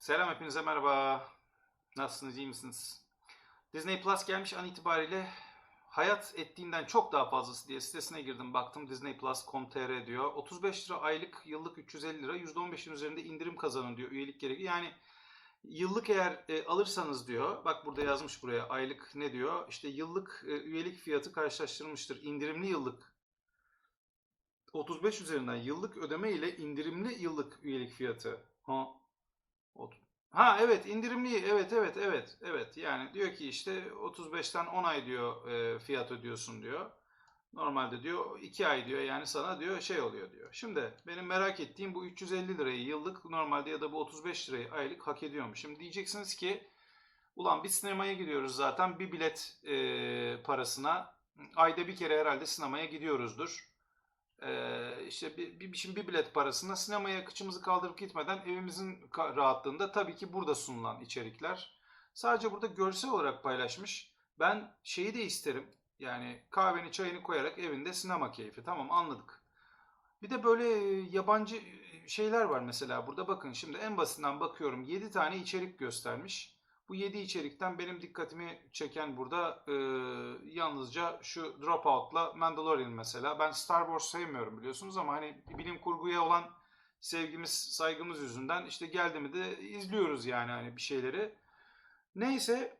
Selam hepinize merhaba. Nasılsınız, iyi misiniz? Disney Plus gelmiş an itibariyle hayat ettiğinden çok daha fazlası diye sitesine girdim baktım disneyplus.com.tr diyor. 35 lira aylık yıllık 350 lira %15'in üzerinde indirim kazanın diyor üyelik gereği. Yani yıllık eğer e, alırsanız diyor bak burada yazmış buraya aylık ne diyor işte yıllık e, üyelik fiyatı karşılaştırılmıştır. İndirimli yıllık 35 üzerinden yıllık ödeme ile indirimli yıllık üyelik fiyatı. Ha. Ha evet indirimli evet evet evet evet yani diyor ki işte 35'ten 10 ay diyor e, fiyat ödüyorsun diyor. Normalde diyor 2 ay diyor yani sana diyor şey oluyor diyor. Şimdi benim merak ettiğim bu 350 lirayı yıllık normalde ya da bu 35 lirayı aylık hak ediyor mu? Şimdi diyeceksiniz ki ulan bir sinemaya gidiyoruz zaten bir bilet e, parasına ayda bir kere herhalde sinemaya gidiyoruzdur. Ee, işte bir, bir, şimdi bir bilet parasına sinemaya kıçımızı kaldırıp gitmeden evimizin rahatlığında tabii ki burada sunulan içerikler. Sadece burada görsel olarak paylaşmış. Ben şeyi de isterim. Yani kahveni çayını koyarak evinde sinema keyfi. Tamam anladık. Bir de böyle yabancı şeyler var mesela burada bakın şimdi en basitinden bakıyorum 7 tane içerik göstermiş. Bu 7 içerikten benim dikkatimi çeken burada e, yalnızca şu Dropout'la Mandalorian mesela. Ben Star Wars sevmiyorum biliyorsunuz ama hani bilim kurguya olan sevgimiz, saygımız yüzünden işte geldi mi de izliyoruz yani hani bir şeyleri. Neyse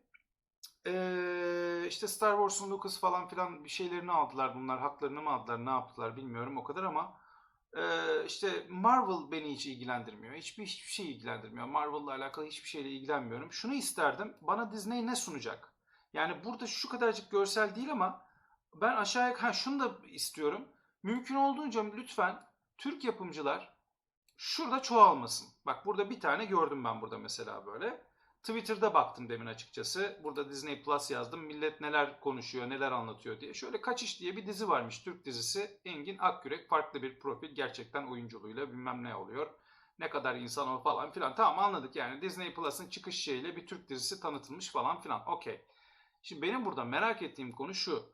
e, işte Star Wars'un Lucas falan filan bir şeylerini aldılar bunlar. Haklarını mı aldılar ne yaptılar bilmiyorum o kadar ama ee, işte Marvel beni hiç ilgilendirmiyor. Hiçbir, hiçbir şey ilgilendirmiyor. Marvel'la alakalı hiçbir şeyle ilgilenmiyorum. Şunu isterdim. Bana Disney ne sunacak? Yani burada şu kadarcık görsel değil ama ben aşağıya ha şunu da istiyorum. Mümkün olduğunca lütfen Türk yapımcılar şurada çoğalmasın. Bak burada bir tane gördüm ben burada mesela böyle. Twitter'da baktım demin açıkçası. Burada Disney Plus yazdım. Millet neler konuşuyor, neler anlatıyor diye. Şöyle Kaçış diye bir dizi varmış. Türk dizisi. Engin Akgürek farklı bir profil. Gerçekten oyunculuğuyla bilmem ne oluyor. Ne kadar insan o falan filan. Tamam anladık yani. Disney Plus'ın çıkış şeyiyle bir Türk dizisi tanıtılmış falan filan. Okey. Şimdi benim burada merak ettiğim konu şu.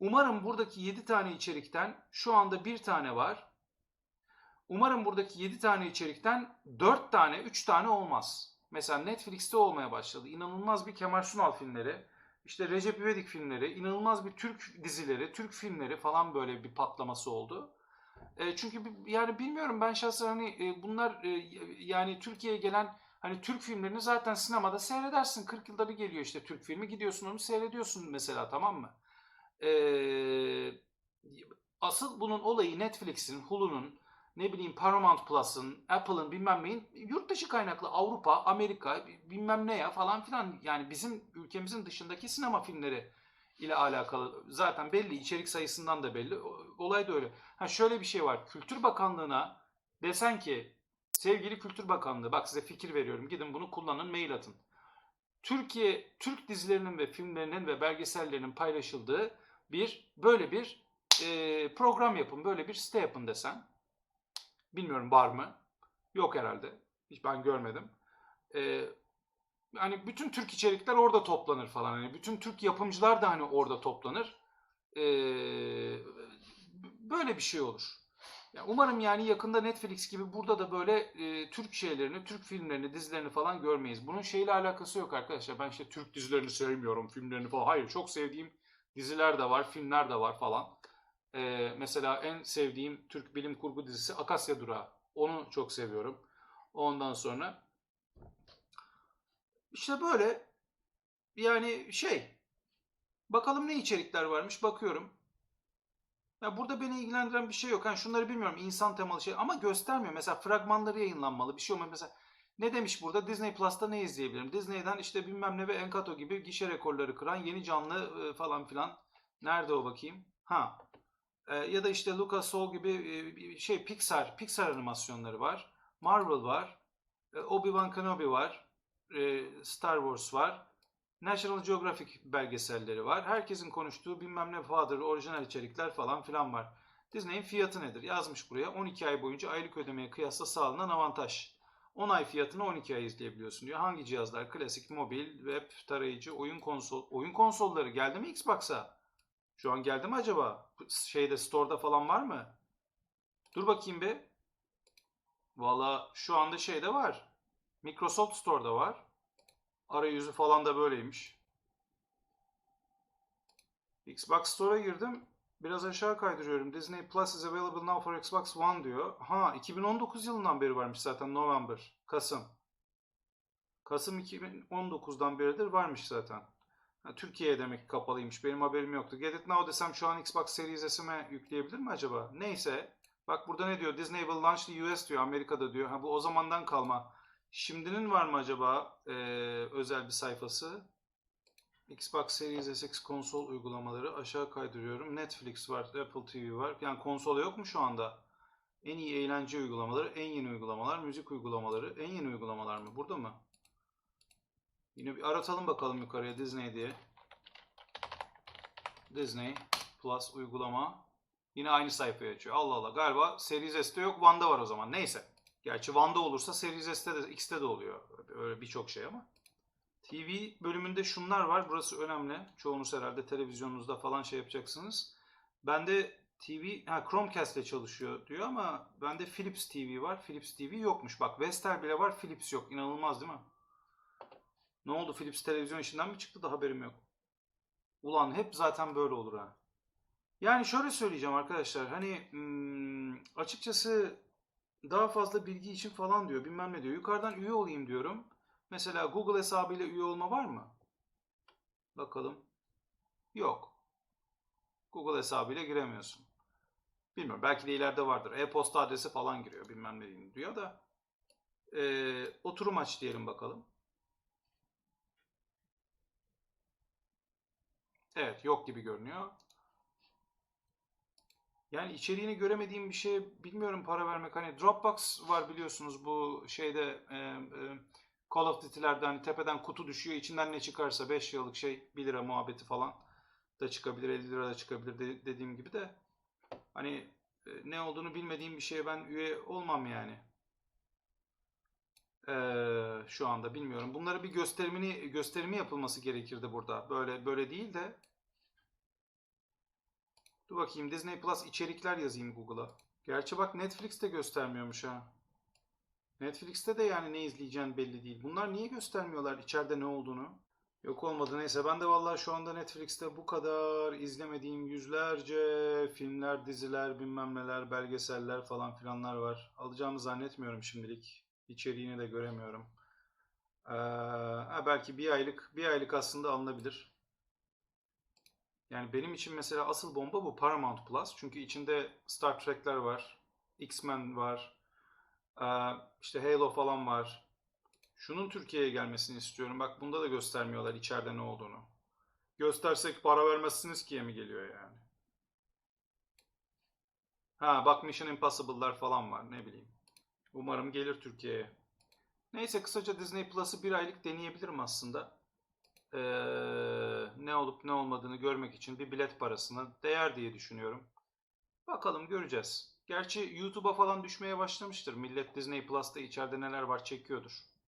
Umarım buradaki 7 tane içerikten şu anda bir tane var. Umarım buradaki 7 tane içerikten 4 tane, 3 tane olmaz. Mesela Netflix'te olmaya başladı. İnanılmaz bir Kemal Sunal filmleri, işte Recep İvedik filmleri, inanılmaz bir Türk dizileri, Türk filmleri falan böyle bir patlaması oldu. E, çünkü yani bilmiyorum ben şahsen hani e, bunlar e, yani Türkiye'ye gelen hani Türk filmlerini zaten sinemada seyredersin. 40 yılda bir geliyor işte Türk filmi gidiyorsun onu seyrediyorsun mesela tamam mı? E, asıl bunun olayı Netflix'in, Hulu'nun, ne bileyim Paramount Plus'ın, Apple'ın bilmem neyin yurt dışı kaynaklı Avrupa, Amerika bilmem ne ya falan filan yani bizim ülkemizin dışındaki sinema filmleri ile alakalı zaten belli içerik sayısından da belli. Olay da öyle. Ha şöyle bir şey var. Kültür Bakanlığı'na desen ki sevgili Kültür Bakanlığı bak size fikir veriyorum. Gidin bunu kullanın, mail atın. Türkiye Türk dizilerinin ve filmlerinin ve belgesellerinin paylaşıldığı bir böyle bir e, program yapın, böyle bir site yapın desen. Bilmiyorum var mı? Yok herhalde. Hiç ben görmedim. Ee, hani bütün Türk içerikler orada toplanır falan. Hani bütün Türk yapımcılar da hani orada toplanır. Ee, böyle bir şey olur. Ya umarım yani yakında Netflix gibi burada da böyle e, Türk şeylerini, Türk filmlerini, dizilerini falan görmeyiz. Bunun şeyle alakası yok arkadaşlar. Ben işte Türk dizilerini sevmiyorum, filmlerini falan. Hayır, çok sevdiğim diziler de var, filmler de var falan. Ee, mesela en sevdiğim Türk bilim kurgu dizisi Akasya Durağı. Onu çok seviyorum. Ondan sonra işte böyle yani şey bakalım ne içerikler varmış bakıyorum. Ya burada beni ilgilendiren bir şey yok. Yani şunları bilmiyorum insan temalı şey ama göstermiyor. Mesela fragmanları yayınlanmalı bir şey olmuyor. Mesela ne demiş burada? Disney Plus'ta ne izleyebilirim? Disney'den işte bilmem ne ve Encanto gibi gişe rekorları kıran yeni canlı e, falan filan. Nerede o bakayım? Ha ya da işte LucasArts gibi e, şey Pixar, Pixar animasyonları var. Marvel var. e, Obi-Wan Kenobi var. e, Star Wars var. National Geographic belgeselleri var. Herkesin konuştuğu bilmem ne Father, orijinal içerikler falan filan var. Disney'in fiyatı nedir? Yazmış buraya. 12 ay boyunca aylık ödemeye kıyasla sağlanan avantaj. 10 ay fiyatını 12 ay izleyebiliyorsun diyor. Hangi cihazlar? Klasik, mobil, web, tarayıcı, oyun konsol. Oyun konsolları geldi mi Xbox'a? Şu an geldi mi acaba? Şeyde store'da falan var mı? Dur bakayım bir. Valla şu anda şeyde var. Microsoft Store'da var. Arayüzü falan da böyleymiş. Xbox Store'a girdim. Biraz aşağı kaydırıyorum. Disney Plus is available now for Xbox One diyor. Ha 2019 yılından beri varmış zaten November. Kasım. Kasım 2019'dan beridir varmış zaten. Ha, Türkiye'ye demek ki kapalıymış. Benim haberim yoktu. Get it now desem şu an Xbox Series S'ime yükleyebilir mi acaba? Neyse. Bak burada ne diyor? Disney will launch the US diyor. Amerika'da diyor. Ha bu o zamandan kalma. Şimdinin var mı acaba eee, özel bir sayfası? Xbox Series SX konsol uygulamaları aşağı kaydırıyorum. Netflix var, Apple TV var. Yani konsola yok mu şu anda? En iyi eğlence uygulamaları, en yeni uygulamalar, müzik uygulamaları, en yeni uygulamalar mı? Burada mı? Yine bir aratalım bakalım yukarıya Disney diye. Disney Plus uygulama. Yine aynı sayfayı açıyor. Allah Allah. Galiba Series S'te yok. One'da var o zaman. Neyse. Gerçi One'da olursa Series S'te de X'te de oluyor. Öyle birçok şey ama. TV bölümünde şunlar var. Burası önemli. Çoğunuz herhalde televizyonunuzda falan şey yapacaksınız. Bende TV, ha Chromecast ile çalışıyor diyor ama bende Philips TV var. Philips TV yokmuş. Bak Vestel bile var, Philips yok. İnanılmaz değil mi? Ne oldu? Philips televizyon işinden mi çıktı da haberim yok. Ulan hep zaten böyle olur ha. Yani şöyle söyleyeceğim arkadaşlar. Hani hmm, açıkçası daha fazla bilgi için falan diyor. Bilmem ne diyor. Yukarıdan üye olayım diyorum. Mesela Google hesabıyla üye olma var mı? Bakalım. Yok. Google hesabıyla giremiyorsun. Bilmiyorum. Belki de ileride vardır. E-posta adresi falan giriyor. Bilmem ne diyor da. Ee, oturum aç diyelim bakalım. Evet. Yok gibi görünüyor. Yani içeriğini göremediğim bir şey bilmiyorum para vermek. Hani Dropbox var biliyorsunuz bu şeyde e, e, Call of Duty'lerde hani tepeden kutu düşüyor. içinden ne çıkarsa 5 yıllık şey 1 lira muhabbeti falan da çıkabilir. 50 lira da çıkabilir de- dediğim gibi de. Hani e, ne olduğunu bilmediğim bir şeye ben üye olmam yani. Ee, şu anda bilmiyorum. Bunları bir gösterimini gösterimi yapılması gerekirdi burada. Böyle böyle değil de. Dur bakayım Disney Plus içerikler yazayım Google'a. Gerçi bak Netflix de göstermiyormuş ha. Netflix'te de yani ne izleyeceğin belli değil. Bunlar niye göstermiyorlar içeride ne olduğunu? Yok olmadı neyse. Ben de vallahi şu anda Netflix'te bu kadar izlemediğim yüzlerce filmler, diziler, bilmem neler, belgeseller falan filanlar var. Alacağımı zannetmiyorum şimdilik. İçeriğini de göremiyorum. Ee, belki bir aylık, bir aylık aslında alınabilir. Yani benim için mesela asıl bomba bu Paramount Plus. Çünkü içinde Star Trek'ler var, X-Men var, ee, işte Halo falan var. Şunun Türkiye'ye gelmesini istiyorum. Bak bunda da göstermiyorlar içeride ne olduğunu. Göstersek para vermezsiniz ki'ye mi geliyor yani? Ha bak Mission Impossible'lar falan var ne bileyim. Umarım gelir Türkiye'ye. Neyse kısaca Disney Plus'ı bir aylık deneyebilirim aslında. Ee, ne olup ne olmadığını görmek için bir bilet parasına değer diye düşünüyorum. Bakalım göreceğiz. Gerçi YouTube'a falan düşmeye başlamıştır. Millet Disney Plus'ta içeride neler var çekiyordur.